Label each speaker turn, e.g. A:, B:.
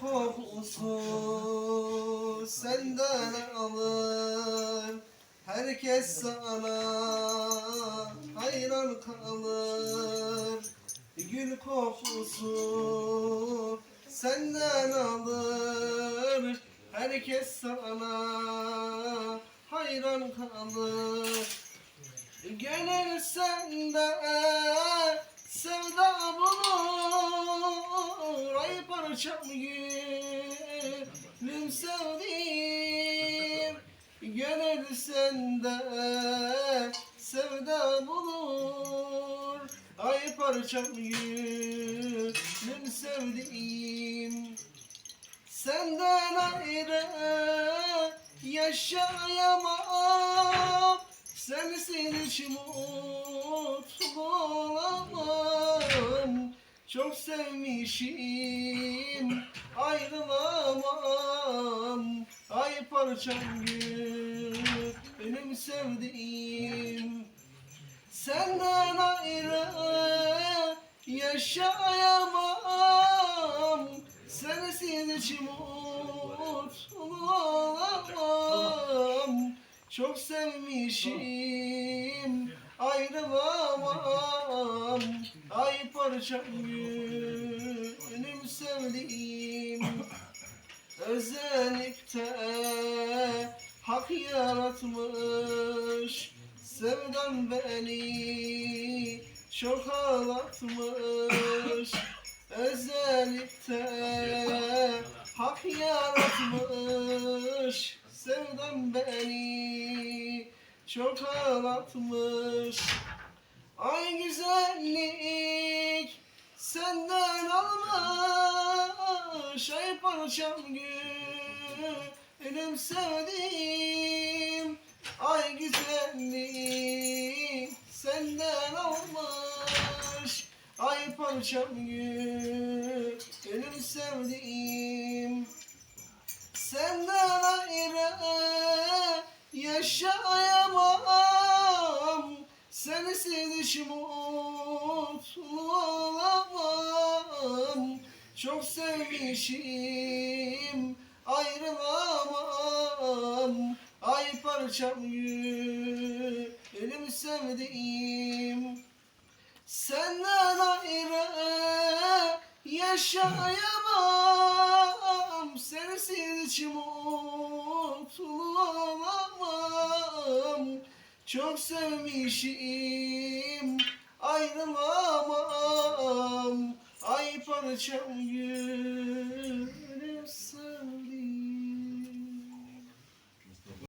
A: kokusu senden alır Herkes sana. Hayran kalır. Gül kokusu senden alır Herkes sana. Hayran kalır. Gönül sende sevda bulur. Ay parçam gülüm sevdim. Gönül sende sevda bulur. Ay parçam gülüm sevdim Senden ayrı yaşayamam. Sensin hiç mutlu Çok sevmişim ayrılamam. Ay parçam gül benim sevdiğim. Senden ayrı yaşayamam. Sensiz hiç mutlu olamam Çok sevmişim. Ayrılamam. Ay parçam gülüm sevdiğim. Özellikle hak yaratmış. Sevdam beni çok ağlatmış. Özellikle hak yaratmış Sevdam beni çok ağlatmış. Ay güzellik senden almış Ay parçam gülüm sevdim Ay güzellik senden almış Ay parçam gülüm sevdim Senden ayrı yaşayamam. Sensiz hiç mutlu olamam Çok sevmişim ayrılamam. Ay parçam gülüm sevdiğim. Senden ayrı yaşayamam hiç mutlu olamam Çok sevmişim ayrılamam. Ay parçam gül